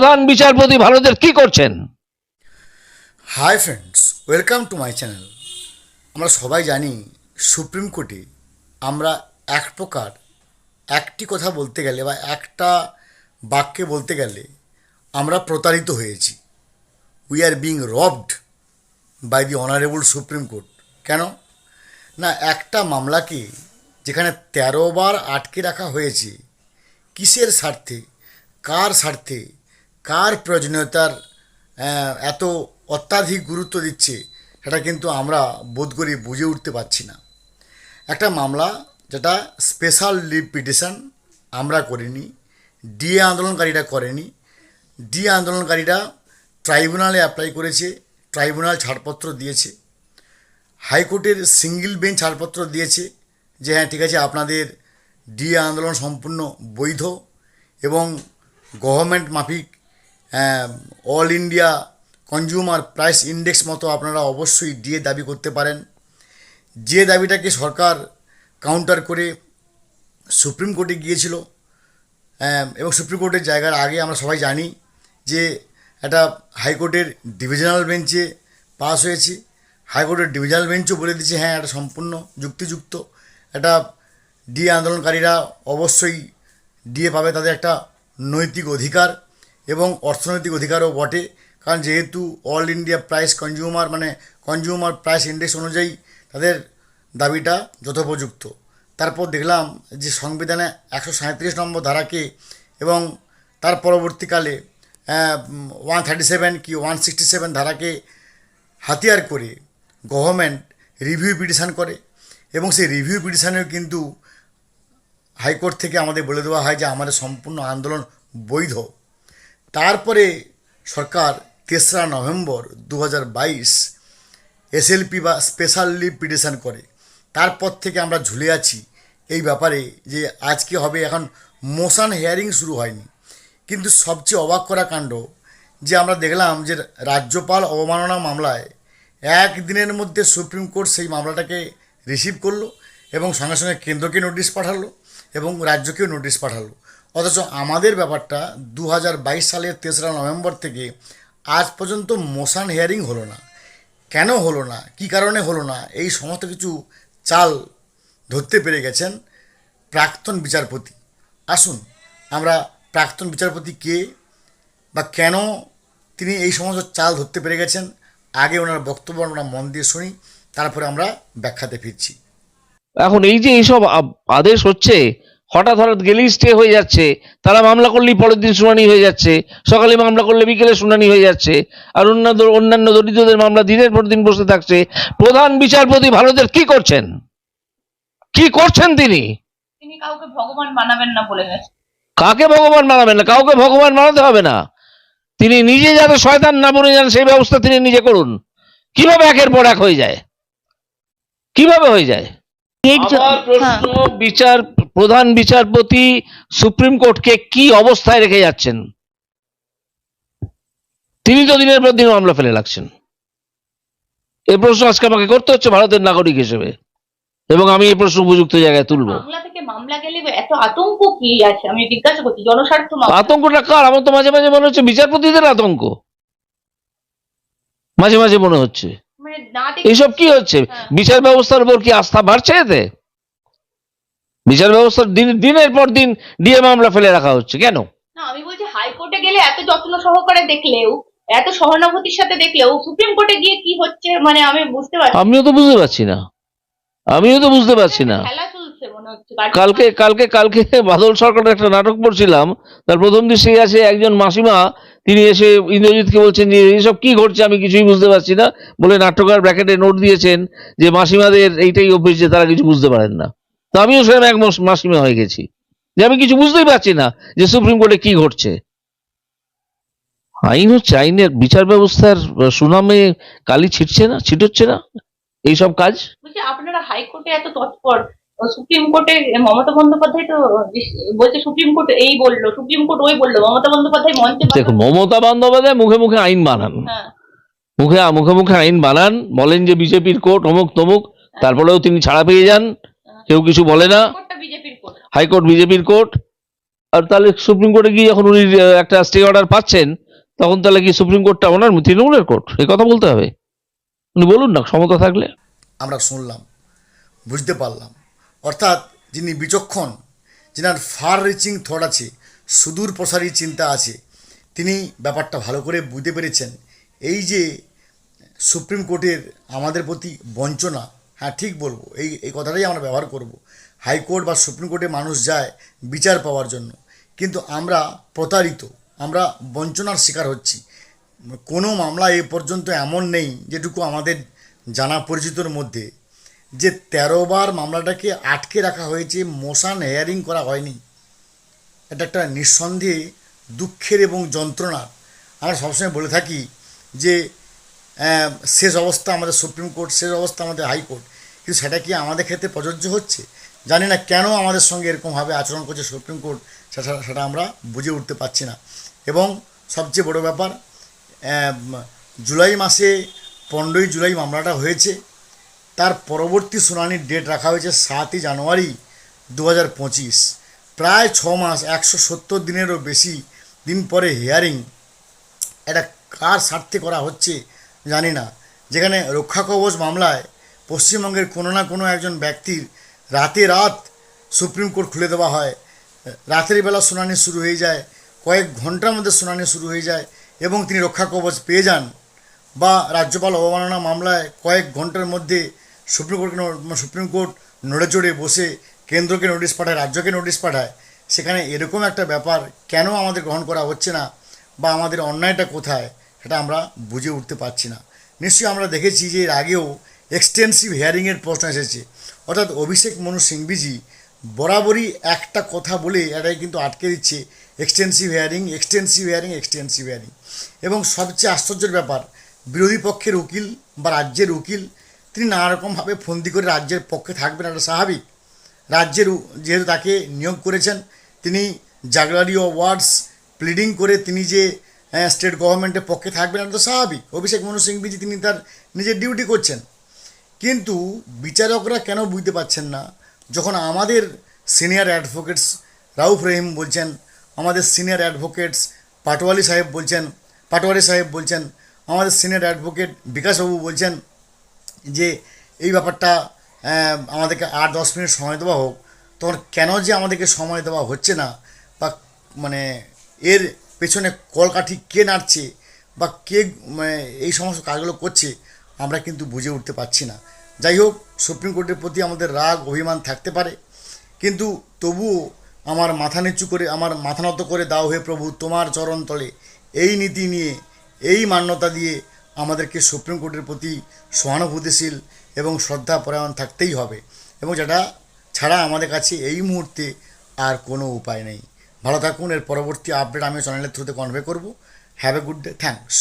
প্রধান বিচারপতি ভারতের কি করছেন? Hi friends welcome to my channel আমরা সবাই জানি সুপ্রিম কোর্টে আমরা এক প্রকার, একটি কথা বলতে গেলে বা একটা বাক্যে বলতে গেলে আমরা প্রতারিত হয়েছি। We are being robbed by the honourable supreme court কেন? না, একটা মামলাকে যেখানে তেরো বার আটকে রাখা হয়েছে, কিসের স্বার্থে, কার স্বার্থে কার প্রয়োজনীয়তার এত অত্যাধিক গুরুত্ব দিচ্ছে, সেটা কিন্তু আমরা বোধ করি বুঝে উঠতে পারছি না। একটা মামলা যেটা স্পেশাল লিভ পিটিশন আমরা করিনি ডিএ আন্দোলনকারীরা করেনি। ডিএ আন্দোলনকারীরা ট্রাইব্যুনালে অ্যাপ্লাই করেছে ট্রাইব্যুনাল ছাড়পত্র দিয়েছে। হাইকোর্টের সিঙ্গেল বেঞ্চ ছাড়পত্র দিয়েছে যে হ্যাঁ ঠিক আছে, আপনাদের ডিএ আন্দোলন সম্পূর্ণ বৈধ এবং গভর্নমেন্ট মাফিক all India consumer price index মতো আপনারা অবশ্যই ডিএ দাবি করতে পারেন। যে দাবিটাকে সরকার কাউন্টার করে সুপ্রিম কোর্টে গিয়েছিল আহ, এবং সুপ্রিম কোর্টের জায়গার আগে আমরা সবাই জানি যে একটা হাইকোর্টের ডিভিশনাল বেঞ্চে পাস হয়েছে। হাইকোর্টের ডিভিশনাল বেঞ্চও বলে দিয়েছে হ্যাঁ এটা সম্পূর্ণ যুক্তিযুক্ত। এটা ডিএ আন্দোলনকারীরা অবশ্যই ডিএ পাবে তাদের একটা নৈতিক অধিকার। এবং অর্থনৈতিক অধিকারও বটে। কারণ যেহেতু অল ইন্ডিয়া প্রাইস কনজিউমার মানে কনজিউমার প্রাইস ইন্ডেক্স অনুযায়ী তাদের দাবিটা যথোপযুক্ত। তারপর দেখলাম যে সংবিধানে একশো সাঁত্রিশ নম্বর ধারাকে এবং তার পরবর্তীকালে ওয়ান থার্টি সেভেন কি ওয়ান সিক্সটি সেভেন ধারাকে হাতিয়ার করে গভর্নমেন্ট রিভিউ পিটিশান করে এবং সেই রিভিউ পিটিশানেও কিন্তু হাইকোর্ট থেকে আমাদের বলে দেওয়া হয় যে আমাদের সম্পূর্ণ আন্দোলন বৈধ। তারপরে সরকার তেসরা নভেম্বর দু হাজার বাইশ এসএলপি বা স্পেশাল লিভ পিটিশন করে। তারপর থেকে আমরা ঝুলে আছি এই ব্যাপারে যে আজকে হবে এখন মোশন হেয়ারিং শুরু হয়নি। কিন্তু সবচেয়ে অবাক করা কাণ্ড যে আমরা দেখলাম যে রাজ্যপাল অবমাননা মামলায় একদিনের মধ্যে সুপ্রিম কোর্ট সেই মামলাটাকে রিসিভ করল এবং সঙ্গে সঙ্গে কেন্দ্রকে নোটিশ পাঠালো এবং রাজ্যকেও নোটিশ পাঠালো। অথচ আমাদের ব্যাপারটা দু হাজার বাইশ সালের তেসরা নভেম্বর থেকে আজ পর্যন্ত মোশান হিয়ারিং হলো না। কেন হলো না? কী কারণে হলো না? এই সমস্ত কিছু চাল ধরতে পেরে গেছেন প্রাক্তন বিচারপতি। আসুন, আমরা প্রাক্তন বিচারপতি কে বা কেন তিনি এই সমস্ত চাল ধরতে পেরে গেছেন? আগে ওনার বক্তব্য আমরা মন দিয়ে শুনি, তারপরে আমরা ব্যাখ্যাতে ফিরছি। এখন এই যে এইসব আদেশ হচ্ছে হঠাৎ হঠাৎ গেলেই স্টে হয়ে যাচ্ছে। তারা মামলা করলেই পরের দিন শুনানি হয়ে যাচ্ছে। সকালে মামলা করলে বিকেলে শুনানি হয়ে যাচ্ছে। আর অন্যান্য অন্যান্য দরিদ্রদের মামলা দিনের পর দিন বসে থাকছে। প্রধান বিচারপতি ভারতের কি করছেন? কি করছেন তিনি? তিনি কাউকে ভগবান বানাবেন না বলে গেছে কাকে ভগবান বানাবেন না? কাউকে ভগবান মানাতে হবে না। তিনি নিজে যাতে শয়তান না বনে যান সেই ব্যবস্থা তিনি নিজে করুন। কীভাবে একের পর এক হয়ে যায়? কীভাবে হয়ে যায়? আমার প্রশ্ন হ্যাঁ। বিচার প্রধান বিচারপতি সুপ্রিম কোর্টকে কি অবস্থায় রেখে যাচ্ছেন? তিনি তো দিনের পর দিন মামলা ফেলে লাগছেন। এই প্রশ্ন আজকে আমাকে করতে হচ্ছে ভারতের নাগরিক হিসেবে। এবং আমি এই প্রশ্ন উপযুক্ত জায়গায় তুলবো। আতঙ্কটা কার? আমার তো মাঝে মাঝে মনে হচ্ছে বিচারপতিদের আতঙ্ক। মাঝে মাঝে মনে হচ্ছে। মানে এইসব কি হচ্ছে হ্যাঁ। বিচার ব্যবস্থার উপর কি আস্থা বাড়ছে এতে? বিচার ব্যবস্থার দিন দিনের পর দিন ডিএ মামলা ফেলে রাখা হচ্ছে কেন? না আমি বলছি হাইকোর্টে গেলে এত যত্ন সহকারে দেখলেও এত সহানুভূতির সাথে দেখলেও সুপ্রিম কোর্টে গিয়ে কি হচ্ছে মানে আমি বুঝতে পারছি আমিও তো বুঝতে পারছি না। আমিও তো বুঝতে পারছি না। কালকে কালকে কালকে বাদল সরকারের একটা নাটক পড়ছিলাম তার প্রথম দৃশ্যে আছে একজন মাসিমা তিনি এসে ইন্দ্রজিৎকে বলছেন যে এসব কি ঘটছে আমি কিছুই বুঝতে পারছি না। বলে নাট্যকার ব্র্যাকেটে নোট দিয়েছেন যে মাসিমাদের এইটাই অভ্যেস যে তারা কিছু বুঝতে পারেন না। তো আমিও সেরকম এক মাস- মাসিমা হয়ে গেছি। যে আমি কিছু বুঝতেই পারছি না যে সুপ্রিম কোর্টে কি ঘটছে। আইন হচ্ছে আইনের বিচার ব্যবস্থার সুনামে কালি ছিটছে না ছিটচ্ছে না এইসব কাজ। আপনারা হাইকোর্টে এত তৎপর সুপ্রিম কোর্টে মমতা বন্দ্যোপাধ্যায় তো বলছে সুপ্রিম কোর্ট এই বলল সুপ্রিম কোর্ট ওই বলল মমতা বন্দ্যোপাধ্যায় মঞ্চে দেখুন মমতা বন্দ্যোপাধ্যায় মুখে মুখে আইন বানান। হ্যাঁ। মুখে মুখে মুখে আইন বানান বলেন যে বিজেপির কোর্ট অমুক তমুক তারপরেও তিনি ছাড়া পেয়ে যান। কেউ কিছু বলে না। কোর্টটা বিজেপির কোর্ট। হাইকোর্ট বিজেপির কোর্ট। আর তাহলে সুপ্রিম কোর্টে গিয়ে যখন উনি একটা স্টে অর্ডার পাচ্ছেন তখন তাহলে কি সুপ্রিম কোর্টটা ওনার তৃণমূলের কোর্ট? এই কথা বলতে হবে। উনি বলুন না ক্ষমতা থাকলে। আমরা শুনলাম বুঝতে পারলাম। অর্থাৎ যিনি বিচক্ষণ যিনার ফার রিচিং থট আছে সুদূর প্রসারী চিন্তা আছে তিনি ব্যাপারটা ভালো করে বুঝতে পেরেছেন। এই যে সুপ্রিম কোর্টের আমাদের প্রতি বঞ্চনা হ্যাঁ ঠিক বলব। এই এই কথাটাই আমরা ব্যবহার করব। হাইকোর্ট বা সুপ্রিম কোর্টে মানুষ যায় বিচার পাওয়ার জন্য। কিন্তু আমরা প্রতারিত, আমরা বঞ্চনার শিকার হচ্ছি। কোনো মামলা এ পর্যন্ত এমন নেই যেটুকু আমাদের জানা পরিচিতর মধ্যে। যে তেরো বার মামলাটাকে আটকে রাখা হয়েছে, মোশান হেয়ারিং করা হয়নি। এটা একটা নিঃসন্দেহে দুঃখের এবং যন্ত্রণার। আমরা সবসময় বলে থাকি যে শেষ অবস্থা আমাদের সুপ্রিম কোর্ট, শেষ অবস্থা আমাদের হাইকোর্ট কিন্তু সেটা কি আমাদের ক্ষেত্রে প্রযোজ্য হচ্ছে? জানি না কেন আমাদের সঙ্গে এরকমভাবে আচরণ করছে সুপ্রিম কোর্ট, সেটা সেটা আমরা বুঝে উঠতে পারছি না। এবং সবচেয়ে বড় ব্যাপার জুলাই মাসে পনেরোই জুলাই মামলাটা হয়েছে। তার পরবর্তী শুনানির ডেট রাখা হয়েছে সাতই জানুয়ারি দু হাজার পঁচিশ। প্রায় ছ মাস, একশো সত্তর দিনেরও বেশি দিন পরে হিয়ারিং। এটা কার স্বার্থে করা হচ্ছে? জানি না। যেখানে রক্ষা কবচ মামলায় পশ্চিমবঙ্গের কোনো না কোনো একজন ব্যক্তির রাতে রাত সুপ্রিম কোর্ট খুলে দেওয়া হয়। রাতের বেলা শুনানি শুরু হয়ে যায়, কয়েক ঘণ্টার মধ্যে শুনানি শুরু হয়ে যায় এবং তিনি রক্ষা কবচ পেয়ে যান বা রাজ্যপাল অবমাননা মামলায় কয়েক ঘণ্টার মধ্যে সুপ্রিম কোর্টকে সুপ্রিম কোর্ট নড়ে চড়ে বসে কেন্দ্রকে নোটিশ পাঠায়, রাজ্যকে নোটিশ পাঠায়। সেখানে এরকম একটা ব্যাপার কেন আমাদের গ্রহণ করা হচ্ছে না বা আমাদের অন্যায়টা কোথায়? সেটা আমরা বুঝে উঠতে পারছি না। নিশ্চয়ই আমরা দেখেছি যে এর আগেও এক্সটেন্সিভ হিয়ারিংয়ের প্রশ্ন এসেছে। অর্থাৎ অভিষেক মনু সিংভিজি বরাবরই একটা কথা বলে এটাই কিন্তু আটকে দিচ্ছে extensive hearing extensive hearing extensive hearing এবং সবচেয়ে আশ্চর্যের ব্যাপার, বিরোধী পক্ষের উকিল বা রাজ্যের উকিল, তিনি নানারকমভাবে ফন্দি করে রাজ্যের পক্ষে থাকবেন এটা স্বাভাবিক। রাজ্যের যেহেতু তাকে নিয়োগ করেছেন, তিনি জাগলারি ওয়ার্ডস প্লিডিং করে তিনি যে স্টেট গভর্নমেন্টের পক্ষে থাকবেন এটা তো স্বাভাবিক। অভিষেক মনু সিংভিজি তিনি তার নিজের ডিউটি করছেন। কিন্তু বিচারকরা কেন বুঝতে পারছেন না, যখন আমাদের সিনিয়র অ্যাডভোকেটস রাউফ রহিম বলছেন, আমাদের সিনিয়র অ্যাডভোকেটস পাটোয়ালি সাহেব বলছেন, পাটোয়ারি সাহেব বলছেন, আমাদের সিনিয়র অ্যাডভোকেট বিকাশবাবু বলছেন যে, এই ব্যাপারটা আমাদেরকে আট দশ মিনিট সময় দেওয়া হোক, তখন কেন যে আমাদেরকে সময় দেওয়া হচ্ছে না, বা মানে এর পেছনে কলকাঠি কে নাড়ছে বা কে মানে এই সমস্ত কাজগুলো করছে, আমরা কিন্তু বুঝে উঠতে পারছি না। যাই হোক, সুপ্রিম কোর্টের প্রতি আমাদের রাগ, অভিমান থাকতে পারে। কিন্তু তবুও আমার মাথা নিচু করে, আমার মাথা নত করে দাও হে প্রভু, তোমার চরণ তলে। এই নীতি নিয়ে, এই মান্যতা দিয়ে আমাদেরকে সুপ্রিম কোর্টের প্রতি সহানুভূতিশীল এবং শ্রদ্ধাপরায়ণ থাকতেই হবে। এবং যেটা ছাড়া আমাদের কাছে এই মুহূর্তে আর কোনো উপায় নেই। ভালো থাকুন, এর পরবর্তী আপডেট আমি চ্যানেলের থ্রুতে কনভে করব। Have a good day thanks